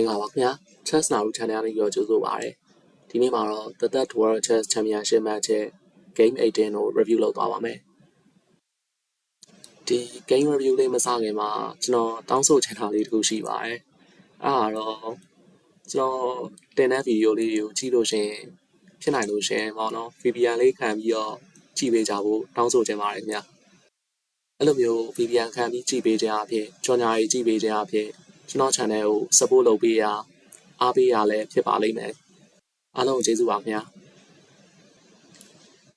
င်္ဂလာပါခင်ဗျာ Chess Now Channel လေးရောကြိုဆိုပါရစေဒီနေ့မှာတော့ The Third World Chess Championship Match ရဲ့ Game 18ကို review လုပ်သွားပါမယ်ဒီ game review လေးမစခင်မှာကျွန်တော်တောင်းဆိုချင်တာလေးတစ်ခုရှိပါတယ်အဲ့ဒါတော့ကျွန်တော်တင်တဲ့ဗီဒီယိုလေးကိုကြည့်လို့ရှင်ဖြစ်နိုင်လို့ရှင်ပေါ့နော် VPN လေးခံပြီးတော့ကြည့်ပေးကြဖို့တောင်းဆိုချင်ပါတယ်ခင်ဗျာအဲ့လိုမျိုး VPN ခံပြီးကြည့်ပေးခြင်းအဖြစ်ကြော်ညာရေးကြည့်ပေးခြင်းအဖြစ် ကျွန်တော် channel ကို support လုပ်ပေးရအားပေးရလည်းဖြစ်ပါလိမ့်မယ်အားလုံးကျေးဇူးပါခင်ဗျာ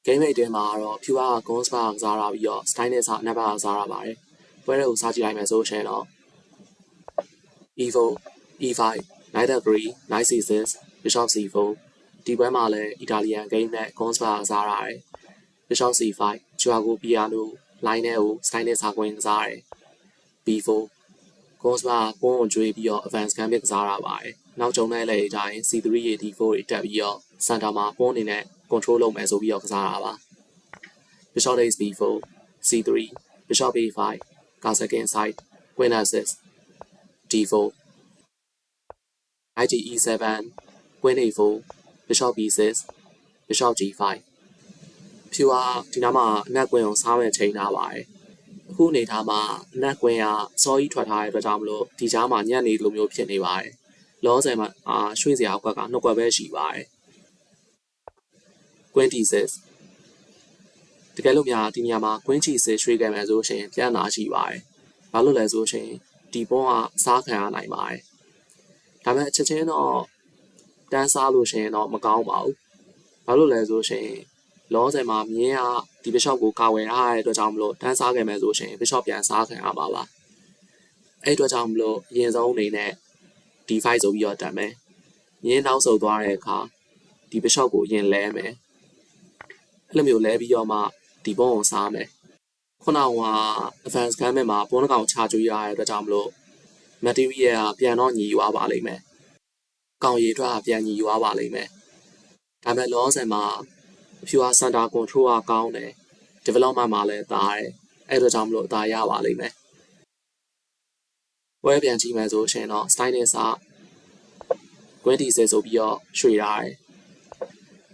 game 8တဲမှာတော့ pure guns bar ကစားရပြီးတော့ style နဲ့စား number ကစားရပါတယ်ပွဲတွေကိုစားကြည့်လိုက်မယ်ဆိုရှင်တော့ evo e5 knight f3 knight c6 bishop c4 ဒီပွဲမှာလည်း Italian game နဲ့ guns bar ကစားရတယ် bishop c5 Juago piano line နဲ့ကို style နဲ့စားခွင့်ကစားရတယ် b4 course မှာပုံကိုကျွေးပြီးတော့ advance gun ပြကစားရပါတယ်။နောက်ကျုံတဲ့လေအတိုင်း C3 ရေ D4 တွေတက်ပြီးတော့ center မှာပုံအနေနဲ့ control လုပ်မယ်ဆိုပြီးတော့ကစားရပါ။ Bishop takes B4 C3 Bishop A5 castle second side queen f6 D4 Knight E7 queen A4 Bishop B6 Bishop G5 ဖြူဟာဒီနားမှာအနက်ကွင်းကိုစားမဲ့ချိန်ထားပါတယ်။ အခုအနေထားမှာအနက်ကွင်းကစောကြီးထွက်ထားတဲ့အတွက်ကြောင့်မလို့ဒီကြားမှာညံ့နေလိုမျိုးဖြစ်နေပါတယ်။လောဆယ်မှာအာရွှေ့စရာအကွက်ကနှစ်ကွက်ပဲရှိပါတယ်။ Queen D6 တကယ်လို့များဒီနေရာမှာ Queen G6 ရွှေ့ခဲ့မယ်ဆိုရှင်ပြန်လာရှိပါတယ်။ဘာလို့လဲဆိုရှင်ဒီပွန်းကစားခံရနိုင်ပါတယ်။ဒါပေမဲ့ချက်ချင်းတော့တန်းစားလို့ရှင်တော့မကောင်းပါဘူး။ဘာလို့လဲဆိုရှင် လောဆယ်မှာမြင်းကဒီ bishop ကိုကာဝယ်ထားတဲ့အတွက်ကြောင့်မလို့တန်းစားခဲ့မယ်ဆိုရှင် bishop ပြန်စားခံရမှာပါအဲ့အတွက်ကြောင့်မလို့အရင်ဆုံးအနေနဲ့ d5 ဆိုပြီးတော့တက်မယ်မြင်းနောက်ဆုတ်သွားတဲ့အခါဒီ bishop ကိုအရင်လဲမယ်အဲ့လိုမျိုးလဲပြီးတော့မှဒီဘုံကိုစားမယ်ခုနက advance gun မှာဘုံတစ်ကောင်ချကျွေးရတဲ့အတွက်ကြောင့်မလို့ material ကပြန်တော့ညီရွာပါလိမ့်မယ်ကောင်ရည်ထွက်ကပြန်ညီရွာပါလိမ့်မယ်ဒါပေမဲ့လောဆယ်မှာ pure center control ကကောင်းတယ် development မှာလည်းတားတယ်အဲ့ဒါကြောင့်မလို့အသာရပါလိမ့်မယ်ဝဲပြန်ကြည့်မယ်ဆိုရှင်တော့ style နဲ့စာ20ဆိုပြီးတော့ရွှေ့ထားတယ်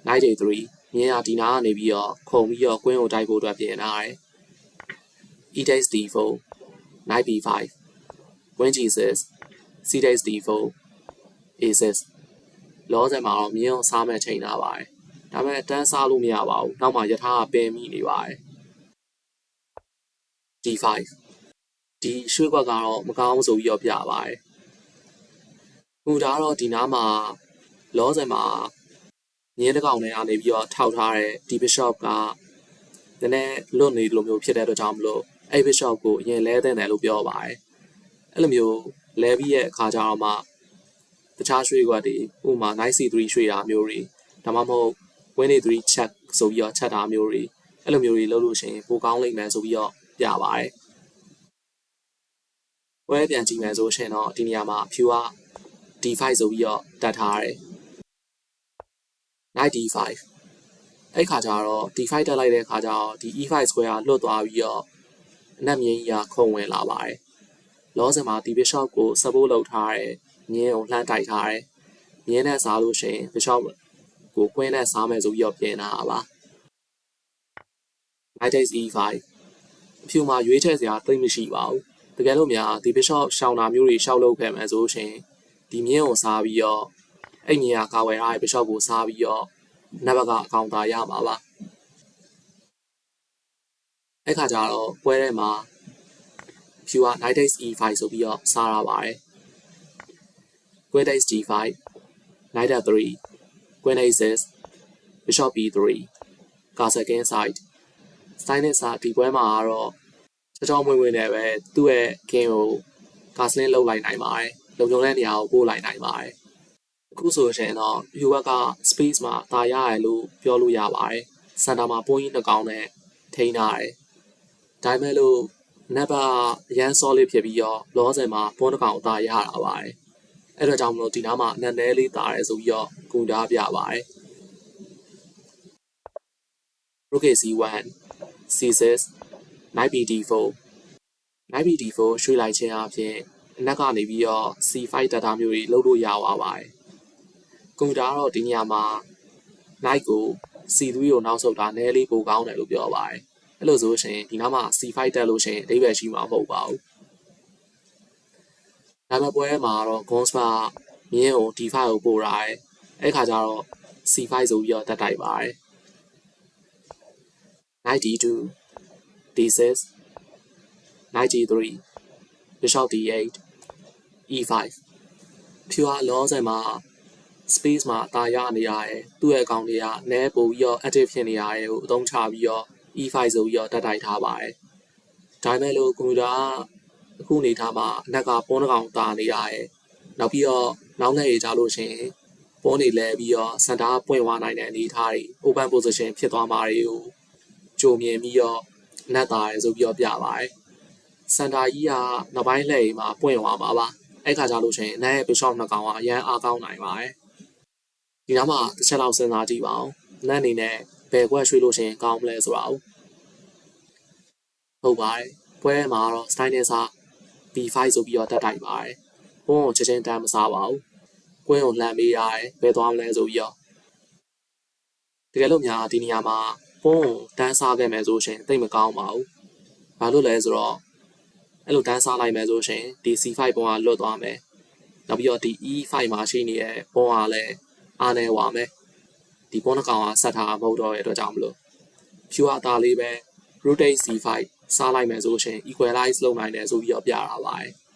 93မြင်းရဒီနာကနေပြီးတော့ခုံပြီးတော့ကွင်းကိုတိုက်ဖို့အတွက်ပြင်ထားတယ် e takes d4 knight b5 queen g6 c takes d4 a6 လောဆယ်မှာတော့မြင်းအောင်စားမဲ့ချိန်ထားပါတယ် ဒါပေမဲ့တန်းစားလို့မရပါဘူးနောက်မှယထာကပင်မိနေပါတယ် D5 ဒီရွှေ့ကွက်ကတော့မကောင်းဆိုပြီးတော့ပြပါတယ်ဟိုဒါတော့ဒီနားမှာလောဆယ်မှာငင်းတစ်ကောင်နဲ့အနေပြီးတော့ထောက်ထားတဲ့ဒီ bishop ကနည်းနည်းလွတ်နေလိုမျိုးဖြစ်တဲ့အတွက်ကြောင့်မလို့အဲ့ bishop ကိုအရင်လဲတဲ့တယ်လို့ပြောပါတယ်အဲ့လိုမျိုးလဲပြီးရဲ့အခါကျတော့မှတခြားရွှေ့ကွက်တွေဥပမာ knight c3 ရွှေ့တာမျိုးတွေဒါမှမဟုတ် win a 3 check ဆိုပြီးတော့ချက်တာမျိုးတွေအဲ့လိုမျိုးတွေလုပ်လို့ရှိရင်ပိုကောင်းလိမ့်မယ်ဆိုပြီးတော့ပြပါတယ်ဝဲပြန်ကြည့်မယ်ဆိုရှင်တော့ဒီနေရာမှာဖြူက D5 ဆိုပြီးတော့တတ်ထားတယ် knight D5 အဲ့ခါကျတော့ D5 တက်လိုက်တဲ့ခါကျတော့ဒီ E5 square ကလွတ်သွားပြီးတော့အနက်မြင်းကြီးကခုံဝင်လာပါတယ်လောဆယ်မှာဒီ bishop ကို support လုပ်ထားတယ်မြင်းကိုလှမ်းတိုက်ထားတယ်မြင်းနဲ့စားလို့ရှိရင် bishop ကိုကွင်းနဲ့စားမယ်ဆိုပြီးတော့ပြင်လာတာပါ knight takes e5 အဖြူမှာရွေးချယ်စရာသိမ့်မရှိပါဘူးတကယ်လို့များဒီ bishop ရှောင်းတာမျိုးတွေရှောက်လုပ်ခဲ့မယ်ဆိုရှင်ဒီမြင်းကိုစားပြီးတော့အဲ့မြင်းကကာဝယ်ထားတဲ့ bishop ကိုစားပြီးတော့နဘကအကောင်သာရမှာပါအဲ့ခါကျတော့ပွဲထဲမှာဖြူက knight takes e5 ဆိုပြီးတော့စားရပါတယ် queen takes g5 knight f3 queen a6 bishop b3 castle second side style နဲ့စာဒီပွဲမှာကတော့ချောချောမွေ့မွေ့နဲ့ပဲသူ့ရဲ့ game ကို castle လောက်လိုက်နိုင်ပါတယ်လုံခြုံတဲ့နေရာကိုပို့လိုက်နိုင်ပါတယ်အခုဆိုရှင်တော့ US က space မှာတာရရလို့ပြောလို့ရပါတယ်စန်တာမှာပုံကြီးနှကောင်နဲ့ထိန်းထားတယ်ဒါပေမဲ့လို့နက်ပါရန် solid ဖြစ်ပြီးတော့လောဆယ်မှာပုံတစ်ကောင်အသာရတာပါတယ် အဲ့တော့ကြောင့်မလို့ဒီနားမှာအနက်နဲလေးတာရဲဆိုပြီးတော့ကုတာပြပါတယ် Rook C1 C6 Knight BD4 Knight BD4 ရွှေ့လိုက်ခြင်းအပြင်အနက်ကနေပြီးတော့ C5 data မျိုးတွေလုပ်လို့ရသွားပါတယ်ကွန်ပျူတာကတော့ဒီနေရာမှာ night ကို C3 ကိုနောက်ဆုတ်တာနည်းလေးပိုကောင်းတယ်လို့ပြောပါတယ်အဲ့လိုဆိုရှင်ဒီနားမှာ C5 တက်လို့ရှင်အဓိပ္ပာယ်ရှိမှာမဟုတ်ပါဘူး ဒါပေမဲ့ပွဲမှာတော့ Gonspa မြင်းကို D5 ကိုပို့တာရယ်အဲ့ခါကျတော့ C5 ဆိုပြီးတော့တက်တိုက်ပါတယ် knight d2 d6 knight g3 bishop d8 e5 ဖြူဟာလောဆယ်မှာ space မှာတာရနေရတယ်သူ့ရဲ့အကောင့်တွေကနဲပို့ပြီးတော့ active ဖြစ်နေရတယ်ကိုအသုံးချပြီးတော့ e5 ဆိုပြီးတော့တက်တိုက်ထားပါတယ်ဒါပေမဲ့လို့ကွန်ပျူတာက အခုနေထားမှာအနက်ကပွန်းတစ်ကောင်တာနေရတယ်နောက်ပြီးတော့နောက်လက်ရေးကြလို့ရှင်ပွန်းနေလဲပြီးတော့စင်တာပွင့်သွားနိုင်တဲ့အနေအထားတွေ open position ဖြစ်သွားမှာတွေကိုကြိုမြင်ပြီးတော့နတ်တာရယ်ဆိုပြီးတော့ပြပါတယ်စင်တာကြီးကနောက်ပိုင်းလက်ရေးမှာပွင့်သွားမှာပါအဲ့ခါကြလို့ရှင်အနက်ရဲ့ bishop နှစ်ကောင်ကအရန်အားကောင်းနိုင်ပါတယ်ဒီနားမှာတစ်ချက်လောက်စဉ်းစားကြည့်ပါဦးနတ်အနေနဲ့ဘယ်ဘွက်ရွှေ့လို့ရှင်ကောင်းမလဲဆိုတာဟုတ်ပါတယ်ပွဲမှာတော့ style နဲ့စား B5 ဆိုပြီးတော့တက်တိုက်ပါတယ်ဘုံကိုချက်ချင်းတန်းမစားပါဘူးကွင်းကိုလှမ်းပေးရတယ်ဘယ်သွားမလဲဆိုပြီးတော့တကယ်လို့များဒီနေရာမှာဘုံကိုတန်းစားခဲ့မယ်ဆိုရှင်သိမကောင်းပါဘူးဘာလို့လဲဆိုတော့အဲ့လိုတန်းစားလိုက်မယ်ဆိုရှင်ဒီ C5 ဘုံကလွတ်သွားမယ်နောက်ပြီးတော့ဒီ E5 မှာရှိနေတဲ့ဘုံကလည်းအားနေဝါမယ်ဒီဘုံတစ်ကောင်ကဆက်ထားမဟုတ်တော့တဲ့အတွက်ကြောင့်မလို့ဖြူအသားလေးပဲ rotate C5 စားလိုက်မယ်ဆိုရှင် equalize လုပ်နိုင်တယ်ဆိုပြီးတော့ပြတာပါတယ်။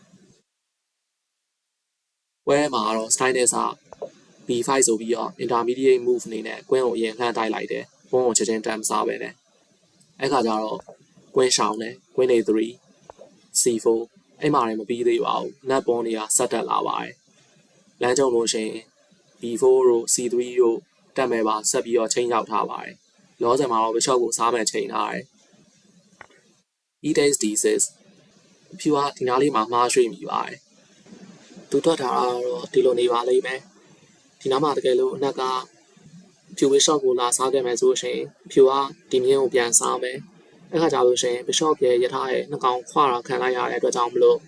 ဝဲမှာတော့ style နဲ့စား B5 ဆိုပြီးတော့ intermediate move အနေနဲ့ကွင်းကိုအရင်လှမ်းတိုက်လိုက်တယ်။ဘုံကိုချက်ချင်းတမ်းမစားပဲနဲ့။အဲ့ခါကျတော့ကွင်းရှောင်းတယ်။ကွင်းနေ3 C4 အဲ့မှာလည်းမပြီးသေးပါဘူး။နတ်ဘုံတွေကဆက်တက်လာပါတယ်။လမ်းကြုံလို့ရှင် B4 တို့ C3 တို့တက်မဲ့ပါဆက်ပြီးတော့ချိန်ရောက်ထားပါတယ်။လောဆယ်မှာတော့ bishop ကိုစားမဲ့ချိန်ထားတယ်။ e days d6 ဖြူဟာဒီနားလေးမှာမှားရွှေ့မိပါတယ်သူတွက်ထားတာတော့ဒီလိုနေပါလိမ့်မယ်ဒီနားမှာတကယ်လို့အနက်ကဖြူဝေးရှော့ကိုလာစားခဲ့မယ်ဆိုရှင်ဖြူဟာဒီမြင်းကိုပြန်စားမယ်အဲ့ခါကြလို့ရှင်ဘီရှော့ရဲ့ရထားရဲ့နှကောင်ခွာတာခံလိုက်ရတဲ့အတွက်ကြောင့်မလို့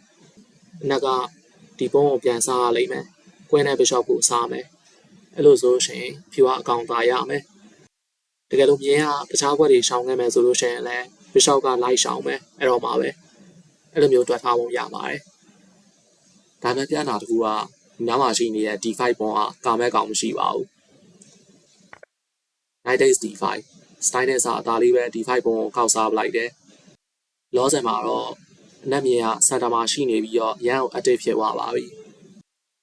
အနက်ကဒီပုံးကိုပြန်စားရလိမ့်မယ်ကွင်းနဲ့ဘီရှော့ကိုစားမယ်အဲ့လိုဆိုရှင်ဖြူဟာအကောင်သားရမယ်တကယ်လို့မြင်းဟာတခြားဘက်တွေရှောင်ခဲ့မယ်ဆိုလို့ရှင်လည်း ဘစ်ရှော့ကလိုက်ရှောင်းမယ်အဲ့တော့မှပဲအဲ့လိုမျိုးတွက်ထားပုံရပါတယ်ဒါပေမဲ့ပြန်တာတကူကနားမှာရှိနေတဲ့ D5 ဘွန်ကကာမဲကောင်မရှိပါဘူး Night Days D5 style နဲ့စာအသားလေးပဲ D5 ဘွန်ကိုခောက်စားပလိုက်တယ်လောဆယ်မှာတော့အနက်မြေကစန်တာမှာရှိနေပြီးတော့ရန်ကို active ဖြစ်သွားပါပြီ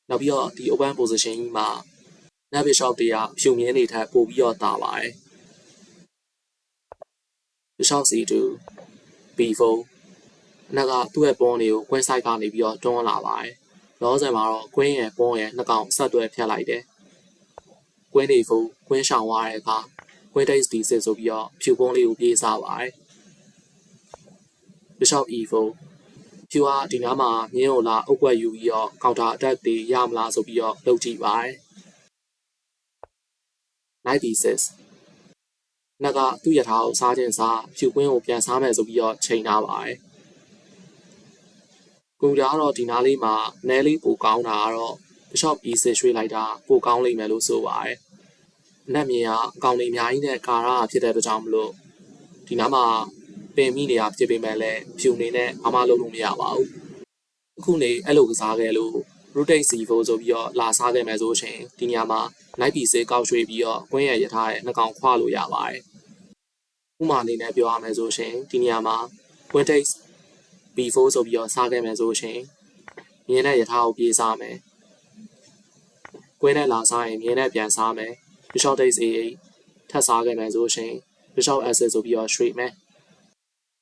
နောက်ပြီးတော့ဒီ open position ကြီးမှာ Nat Bishop တွေကဖြူမြင်းနေထက်ပိုပြီးတော့တာပါတယ် Bishop C2 B4 အနက်ကသူ့ရဲ့ပွန်းတွေကို queen side ကနေပြီးတော့တွန်းလာပါတယ်။လောဆယ်မှာတော့ queen ရဲ့ပွန်းရဲ့နှစ်ကောင်ဆက်တွဲဖြတ်လိုက်တယ်။ queen တွေဖူ queen ရှောင်သွားတဲ့အခါ queen takes d6 ဆိုပြီးတော့ဖြူပွန်းလေးကိုပြေးစားပါတယ်။ Bishop e4 ဖြူဟာဒီနားမှာမြင်းကိုလာအုပ်ကွက်ယူပြီးတော့ counter attack တွေရမလားဆိုပြီးတော့လုပ်ကြည့်ပါတယ်။ knight d6 နက်ကသူ့ရထားကိုစားခြင်းစားဖြူကွင်းကိုပြန်စားမယ်ဆိုပြီးတော့ချိန်ထားပါတယ်။ကွန်ပျူတာကတော့ဒီနားလေးမှာနဲလေးပိုကောင်းတာကတော့ Bishop E6 ရွှေ့လိုက်တာပိုကောင်းလိမ့်မယ်လို့ဆိုပါတယ်။အနက်မြင်ကအကောင်တွေအများကြီးနဲ့ကာရာဖြစ်တဲ့အတွက်ကြောင့်မလို့ဒီနားမှာပင်မိနေတာဖြစ်ပေမဲ့လည်းဖြူနေနဲ့ဘာမှလုပ်လို့မရပါဘူး။အခုနေအဲ့လိုကစားခဲ့လို့ rotate C4 ဆိုပြီးတော့လာစားခဲ့မယ်ဆိုရှင်ဒီနေရာမှာ night P6 ကောက်ရွှေ့ပြီးတော့ကွင်းရရထားတဲ့နှကောင်ခွာလို့ရပါတယ်။ ဥမာအနေနဲ့ပြောရမယ်ဆိုရှင်ဒီနေရာမှာ Quintex B4 ဆိုပြီးတော့စားခဲ့မယ်ဆိုရှင်မြင်းနဲ့ရထားကိုပြေးစားမယ်ကွင်းနဲ့လာစားရင်မြင်းနဲ့ပြန်စားမယ် Bishop takes A8 ထပ်စားခဲ့မယ်ဆိုရှင် Bishop S6 ဆိုပြီးတော့ရွှေ့မယ်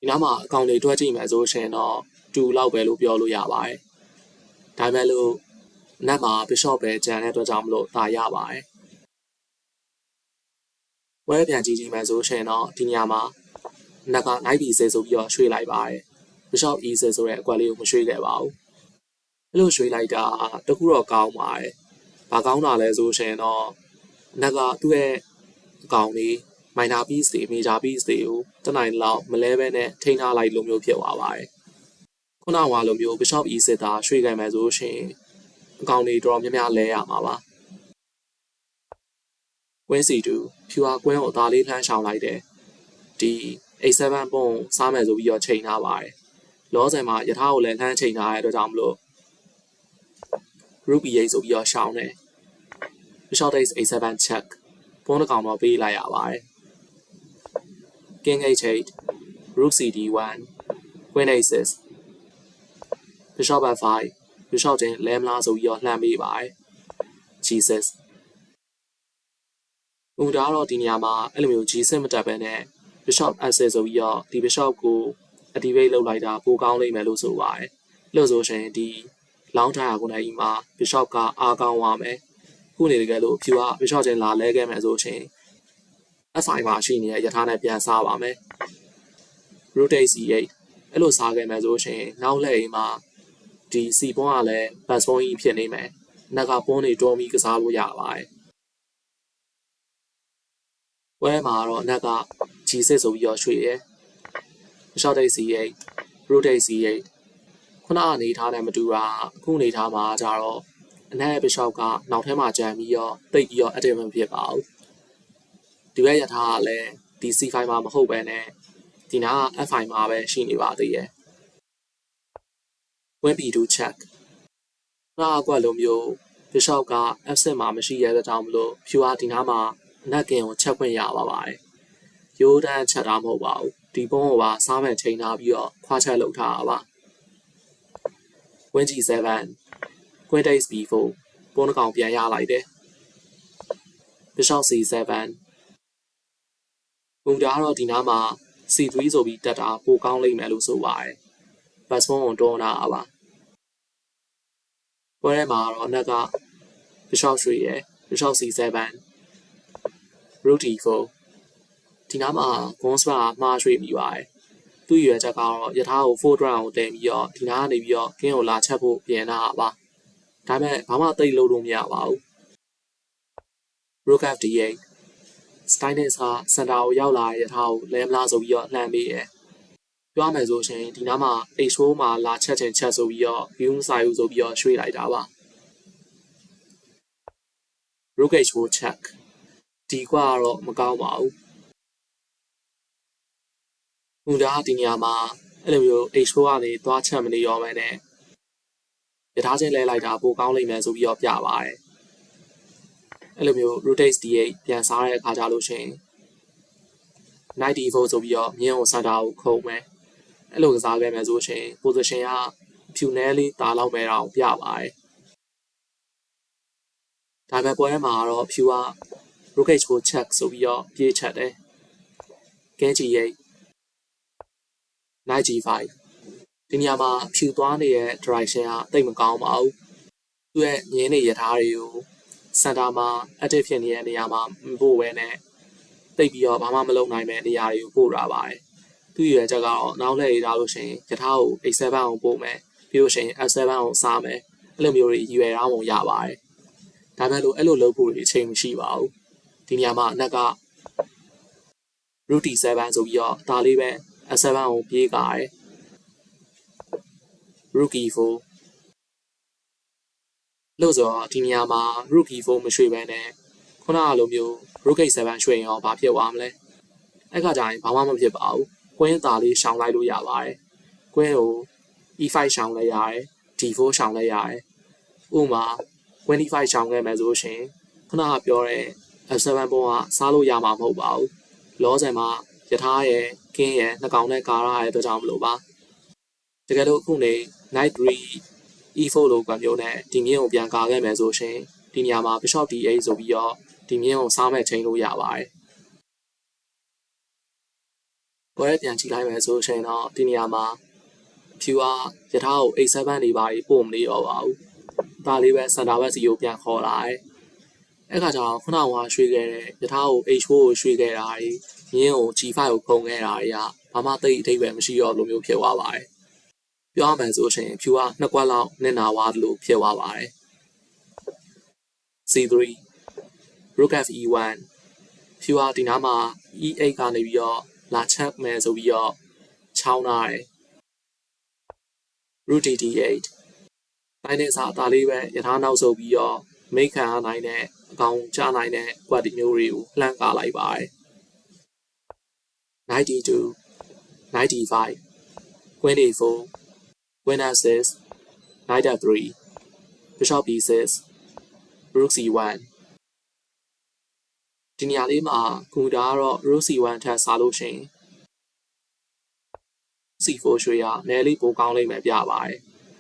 ဒီနားမှာအကောင့်တွေတွက်ကြည့်မယ်ဆိုရှင်တော့2လောက်ပဲလို့ပြောလို့ရပါတယ်ဒါပေမဲ့လို့နက်မှာ Bishop ပဲကြံတဲ့အတွက်ကြောင့်မလို့ဒါရပါတယ် ဝဲပြန်ကြည့်ကြည့်မယ်ဆိုရှင်တော့ဒီနေရာမှာနက်က night B6 ဆိုပြီးတော့ရွှေ့လိုက်ပါတယ် Bishop E6 ဆိုတဲ့အကွက်လေးကိုမရွှေ့ခဲ့ပါဘူးအဲ့လိုရွှေ့လိုက်တာတခုတော့ကောင်းပါတယ်ဘာကောင်းတာလဲဆိုရှင်တော့နက်ကသူ့ရဲ့အကောင်လေး minor piece တွေ major piece တွေကိုတနိုင်လောက်မလဲပဲနဲ့ထိန်းထားလိုက်လို့မျိုးဖြစ်သွားပါတယ်ခုနကလိုမျိုး Bishop E စစ်သားရွှေ့ခိုင်းမယ်ဆိုလို့ရှိရင်အကောင်တွေတော်တော်များများလဲရမှာပါ ကွင်းစီတူဖြူအားကွင်းကိုအသားလေးလှမ်းရှောင်လိုက်တယ်ဒီ A7 ပုံစားမယ်ဆိုပြီးတော့ချိန်ထားပါတယ်လောဆယ်မှာယထာကိုလည်းလှမ်းချိန်ထားရတဲ့အတွက်ကြောင့်မလို့ Ruby ရိတ်ဆိုပြီးတော့ရှောင်းတယ် Bishop takes A7 check ပုံတစ်ကောင်တော့ပေးလိုက်ရပါတယ် King H8 Rook CD1 Queen A6 Bishop F5 Bishop ချင်းလဲမလားဆိုပြီးတော့လှမ်းပေးပါတယ် G6 ဥဒါတော့ဒီနေရာမှာအဲ့လိုမျိုး G6 မတက်ဘဲနဲ့ Bishop F6 ဆိုပြီးတော့ဒီ Bishop ကို activate လုပ်လိုက်တာပိုကောင်းလိမ့်မယ်လို့ဆိုပါတယ်လို့ဆိုရှင်ဒီ long time ကိုနိုင်မှာ Bishop ကအားကောင်းသွားမယ်ခုနေတကယ်လို့ဖြူက Bishop ချင်းလာလဲခဲ့မယ်ဆိုရှင် F5 မှာရှိနေတဲ့ယထာနဲ့ပြန်စားပါမယ် rotate C8 အဲ့လိုစားခဲ့မယ်ဆိုရှင်နောက်လှည့်အိမ်မှာဒီ C ပွန်းကလည်း bus ပွန်းကြီးဖြစ်နေမယ်။နောက်ကပွန်းတွေတွန်းပြီးကစားလို့ရပါတယ်။ ဝဲမှာတော့နောက်က G6 ဆိုပြီးတော့ရွှေ့ရဲ။ short date C8 rotate C8 ခုနအနေထားနဲ့မတူတာအခုအနေထားမှာကြတော့အနက် bishop ကနောက်ထဲမှာကြံပြီးတော့တိတ်ပြီးတော့ active မဖြစ်ပါဘူး။ဒီဘက်ရထားကလည်းဒီ C5 မှာမဟုတ်ပဲနဲ့ဒီနာက F5 မှာပဲရှိနေပါသေးရဲ့။ Win B2 check နာကွက်လိုမျိုး Bishop က F6 မှာမရှိရတဲ့တောင်မလို့ဖြူအားဒီနာမှာအ နက်ကင်ကိုချက်ခွင့်ရပါပါတယ်။ရိုးတန်းချက်တာမဟုတ်ပါဘူး။ဒီပုံးကိုပါစားမဲ့ချိန်ထားပြီးတော့ခွာချက်လုပ်ထားတာပါ။ Win G7 Queen Takes B4 ပုံးတစ်ကောင်ပြန်ရလိုက်တယ်။ Bishop C7 ပုံဒါကတော့ဒီနားမှာ C3 ဆိုပြီးတက်တာပိုကောင်းလိမ့်မယ်လို့ဆိုပါတယ်။ bus phone ကိုတွန်းတာပါ။ပွဲထဲမှာတော့အနက်က Bishop ရွှေရယ် Bishop C7 Rook D4 ဒီနားမှာ Gonspa မှားရွှေ့မိပါတယ်။သူ့ရွယ်ချက်ကတော့ယထာကို4 round ကိုတင်ပြီးတော့ဒီနားကနေပြီးတော့ King ကိုလာချက်ဖို့ပြင်တာပါ။ဒါပေမဲ့ဘာမှသိလို့လို့မရပါဘူး။ Rook F8 Stylus ကစင်တာကိုရောက်လာတဲ့ထားကိုလဲမလားဆိုပြီးတော့လှမ်းပေးတယ်။ပြောမယ်ဆိုရှင်ဒီနားမှာ H4 မှာလာချက်ချင်ချက်ဆိုပြီးတော့ view စာယူဆိုပြီးတော့ရွှေ့လိုက်တာပါ။ Rook H4 check ဒီကွာကတော့မကောင်းပါဘူး။ဟိုဒါဒီနေရာမှာအဲ့လိုမျိုး H4 ကနေသွားချက်မနေရောမဲနဲ့ရထားချင်းလဲလိုက်တာပိုကောင်းလိမ့်မယ်ဆိုပြီးတော့ပြပါတယ်။အဲ့လိုမျိုး rotate d8 ပြန်စားတဲ့အခါကြလို့ရှိရင်94ဆိုပြီးတော့မြင်းကိုစတာကိုခုံမယ်အဲ့လိုကစားခဲ့မယ်ဆိုရှင် position ကဖြူနဲလေးတာလောက်ပဲတော့ပြပါတယ်ဒါပေမဲ့ပွဲမှာတော့ဖြူက rocket ကို check ဆိုပြီးတော့ပြေးချက်တယ်ကဲကြီး8 95ဒီနေရာမှာဖြူသွားနေတဲ့ direction ကတိတ်မကောင်းပါဘူးသူ့ရဲ့မြင်းနေရထားတွေကိုစင်တာမှာ active ဖြစ်နေတဲ့နေရာမှာမပို့ဘဲနဲ့တိတ်ပြီးတော့ဘာမှမလုပ်နိုင်မဲ့နေရာတွေကိုပို့တာပါတယ်။သူ့ရွယ်ချက်ကတော့နောက်လှည့်ရထားလို့ရှိရင်ယထာကို A7 ကိုပို့မယ်ပြီးလို့ရှိရင် F7 ကိုစားမယ်အဲ့လိုမျိုးတွေရွယ်ထားပုံရပါတယ်။ဒါပေမဲ့လို့အဲ့လိုလုပ်ဖို့အချိန်မရှိပါဘူး။ ဒီနေရာမှာအနက်က root 7ဆိုပြီးတော့ဒါလေးပဲ F7 ကိုပြေးကြတယ်။ rookie 4 လို့ဆိုတော့ဒီနေရာမှာ rookie 4 မရွှေ့ဘဲနဲ့ခုနကလိုမျိုး rookie 7 ရွှေ့ရင်ရောဘာဖြစ်သွားမလဲအဲ့ခါကျရင်ဘာမှမဖြစ်ပါဘူးကွင်းသားလေးရှောင်လိုက်လို့ရပါတယ်ကွင်းကို e5 ရှောင်လိုက်ရတယ် d4 ရှောင်လိုက်ရတယ်ဥပမာ25ရှောင်ခဲ့မယ်ဆိုရှင်ခုနကပြောတဲ့ f7 ပုံကစားလို့ရမှာမဟုတ်ပါဘူးလောဆယ်မှာယထာရဲ့ကင်းရဲ့နှကောင်နဲ့ကာရရဲ့အတွက်ကြောင့်မလို့ပါတကယ်လို့အခုနေ night 3 e4 လို့ကမျိုးနဲ့ဒီမြင်းကိုပြန်ကာခဲ့မယ်ဆိုရှင်ဒီနေရာမှာ bishop d8 ဆိုပြီးတော့ဒီမြင်းကိုစားမဲ့ချိန်လို့ရပါတယ်။ဘောရဲပြန်ကြည့်လိုက်မယ်ဆိုရှင်တော့ဒီနေရာမှာဖြူအားယထာကို A7 နေပါပြီးပို့မနေတော့ပါဘူး။ဒါလေးပဲစင်တာဘက်စီကိုပြန်ခေါ်လာတယ်။ အဲ့ခါကျတော့ခုနကရွှေ့ခဲ့တဲ့ယထာကို H4 ကိုရွှေ့ခဲ့တာတွေမြင်းကို G5 ကိုခုံခဲ့တာတွေကဘာမှသိအထိပ္ပယ်မရှိတော့လိုမျိုးဖြစ်သွားပါတယ်။ပြောရမယ်ဆိုရှင်ဖြူကနှစ်ကွက်လောက်နစ်နာသွားတယ်လို့ဖြစ်သွားပါတယ် C3 Rook F1 ဖြူကဒီနားမှာ E8 ကနေပြီးတော့လာချက်မယ်ဆိုပြီးတော့ချောင်းထားတယ် root dd8 တိုင်းနဲ့စာအသားလေးပဲယထာနောက်ဆုပ်ပြီးတော့မိတ်ခံရနိုင်တဲ့အ ကောင်ချနိုင်တဲ့ quad မျိုးတွေကိုလှမ်းကားလိုက်ပါတယ်92 95 24 winner 6 knight f3 bishop b6 rook c1 ဒီနေရာလေးမှာကွန်ပျူတာကတော့ rook c1 ထက်စားလို့ရှိရင် C4 ရွှေရနဲလေးပိုကောင်းလိမ့်မယ်ပြပါတယ်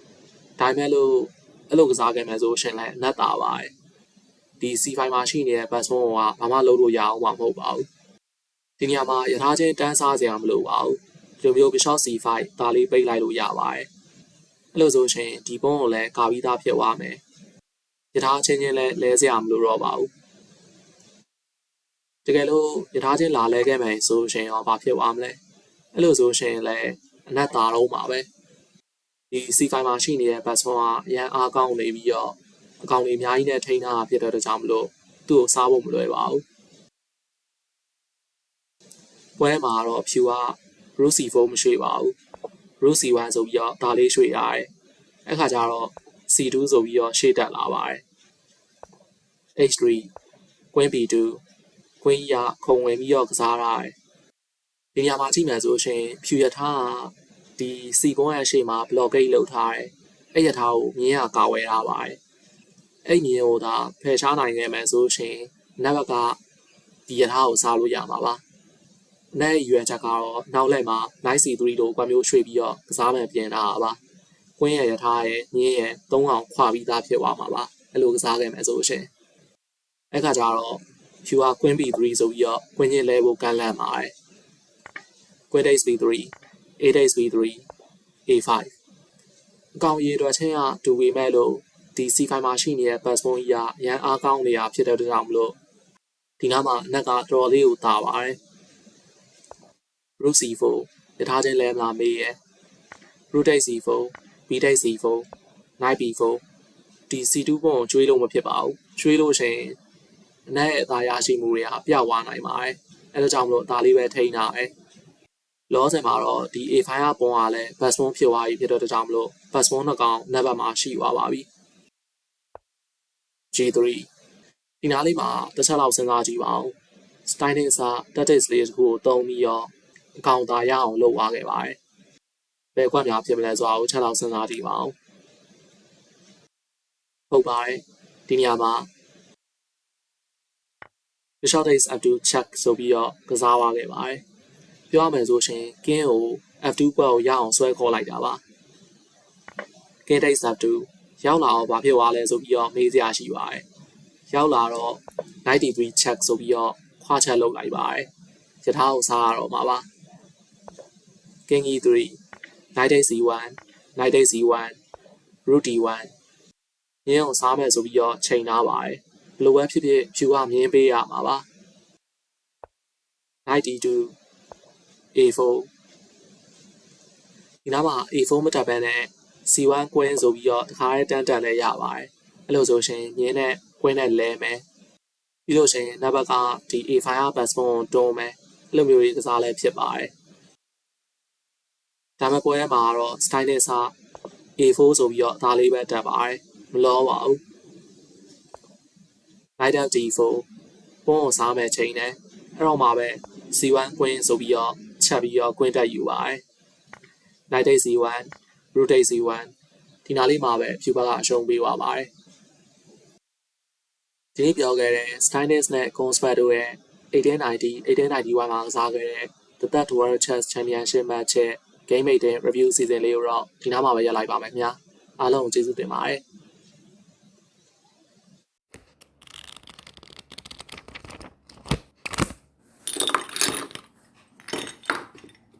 ။ဒါပေမဲ့လို့အဲ့လိုကစားခဲ့မယ်ဆိုရှင်လည်းအနက်တာပါတယ်။ ဒီ C5 မှာရှိနေတဲ့ batsman ကဘာမှလုပ်လို့ရအောင်မဟုတ်ပါဘူး။ဒီနေရာမှာယထာချင်းတန်းစားစရာမလိုပါဘူး။ဒီလိုမျိုး bishop C5 ဒါလေးပိတ်လိုက်လို့ရပါတယ်။အဲ့လိုဆိုရှင်ဒီပုံကိုလည်းကာပြီးသားဖြစ်သွားမယ်။ယထာချင်းချင်းလည်းလဲစရာမလိုတော့ပါဘူး။တကယ်လို့ယထာချင်းလာလဲခဲ့မယ်ဆိုရှင်ရောဘာဖြစ်သွားမလဲ။အဲ့လိုဆိုရှင်လည်းအနက်သားတော့မှာပဲဒီ C5 မှာရှိနေတဲ့ batsman ကအရန်အားကောင်းနေပြီးတော့ အကောင်တွေအများကြီးနဲ့ထိန်းထားတာဖြစ်တဲ့အတွက်ကြောင့်မလို့သူ့ကိုစားဖို့မလွယ်ပါဘူးပွဲမှာတော့ဖြူက rook c4 မရွှေ့ပါဘူး rook c1 ဆိုပြီးတော့ဒါလေးရွှေ့ရတယ်အဲ့ခါကျတော့ c2 ဆိုပြီးတော့ရှေ့တက်လာပါတယ် h3 queen b2 queen ရခုံဝင်ပြီးတော့ကစားရတယ်ဒီနေရာမှာကြည့်မယ်ဆိုရှင်ဖြူရထားကဒီစီကွန်ရဲ့ရှေ့မှာ blockade လုပ်ထားတယ်အဲ့ရထားကိုမြင်းကကာဝယ်ထားပါတယ် အဲ့မြင်းကိုသာဖယ်ရှားနိုင်ခဲ့မယ်ဆိုရှင်နက်ဘက်ကဒီရထားကိုစားလို့ရမှာပါနဲ့ရွယ်ချက်ကတော့နောက်လက်မှာ 9C3 တို့ကွက်မျိုးရွှေ့ပြီးတော့ကစားမှန်ပြင်ထားတာပါကွင်းရဲ့ရထားရဲ့မြင်းရဲ့၃အောင်ခွာပြီးသားဖြစ်သွားမှာပါအဲ့လိုကစားခဲ့မယ်ဆိုရှင်အဲ့ခါကျတော့ဖြူက queen b3 ဆိုပြီးတော့ကွင်းချင်းလဲဖို့ကန့်လန့်ပါတယ် queen days b3 a days b3 a5 အကောင်ရေအတွက်ချင်းကတူပေမဲ့လို့ ဒီ c5 မှာရှိနေတဲ့ batsman ကြီးကရန်အားကောင်းနေတာဖြစ်တဲ့အတွက်ကြောင့်မလို့ဒီနားမှာအနက်ကတော်လေးကိုတာပါတယ် rook c4 ရထားချင်းလဲမလားမေးရယ် rook take c4 b take c4 knight b4 ဒီ c2 ပုံကိုကျွေးလို့မဖြစ်ပါဘူးကျွေးလို့ရှိရင်အနက်ရဲ့အသာရရှိမှုတွေကပျောက်သွားနိုင်ပါတယ်အဲဒါကြောင့်မလို့အသာလေးပဲထိန်းထားတယ်လောဆယ်မှာတော့ဒီ A5 ကပုံကလည်း batsman ဖြစ်သွားပြီဖြစ်တဲ့အတွက်ကြောင့်မလို့ batsman နှစ်ကောင်နံပါတ်မှာရှိသွားပါပြီ G3 ဒီနားလေးမှာတစ်ချက်လောက်စဉ်းစားကြည့်ပါဦး styling စာ tactics လေးတစ်ခုကိုတုံးပြီးတော့အကောင်သာရအောင်လုပ်သွားခဲ့ပါတယ်ဘယ်ကွက်များဖြစ်မလဲဆိုတာကိုချက်လောက်စဉ်းစားကြည့်ပါဦးဟုတ်ပါတယ်ဒီနေရာမှာ Bishop takes up to check ဆိုပြီးတော့ကစားသွားခဲ့ပါတယ်ပြောရမယ်ဆိုရှင်ကင်းကို F2 ကွက်ကိုရအောင်ဆွဲခေါ်လိုက်တာပါကင်း takes F2 ရောက်လာတော့ဘာဖြစ်သွားလဲဆိုပြီးတော့မေးစရာရှိပါတယ်ရောက်လာတော့93 check ဆိုပြီးတော့ခွာချက်လုပ်လိုက်ပါတယ်ယထာကိုစားရတော့မှာပါ King E3 Knight C1 Knight C1 Rook D1 မြင်းအောင်စားမယ်ဆိုပြီးတော့ချိန်ထားပါတယ်ဘလိုပဲဖြစ်ဖြစ်ဖြူကမြင်းပေးရမှာပါ Knight D2 A4 ဒီနားမှာ A4 မတက်ဘဲနဲ့ C1 ကွင်းဆိုပြီးတော့တခါတည်းတန်းတက်လဲရပါတယ်အဲ့လိုဆိုရှင်မြင်းနဲ့ကွင်းနဲ့လဲမယ်ပြီးလို့ရှိရင်နောက်ဘက်ကဒီ A5 က batsman ကိုတွန်းမယ်အဲ့လိုမျိုးကြီးကစားလဲဖြစ်ပါတယ်ဒါမဲ့ပွဲထဲမှာတော့ style နဲ့စ A4 ဆိုပြီးတော့ဒါလေးပဲတက်ပါတယ်မလောပါဘူး Knight D4 ပုံကိုစားမယ်ချိန်နဲ့အဲ့တော့မှပဲ C1 ကွင်းဆိုပြီးတော့ချက်ပြီးတော့ကွင်းတက်ယူပါတယ် Knight C1 Rook C1 ဒီနားလေးမှာပဲဖြူဘက်ကအရှုံးပေးသွားပါတယ်ဒီနေ့ပြောခဲ့တဲ့ Stylus နဲ့ Conspat တို့ရဲ့1890 1891မှာကစားခဲ့တဲ့ The Third World Chess Championship match ရဲ့ Game Mate တဲ့ review season လေးကိုတော့ဒီနားမှာပဲရပ်လိုက်ပါမယ်ခင်ဗျာအားလုံးကျေးဇူးတင်ပါတယ်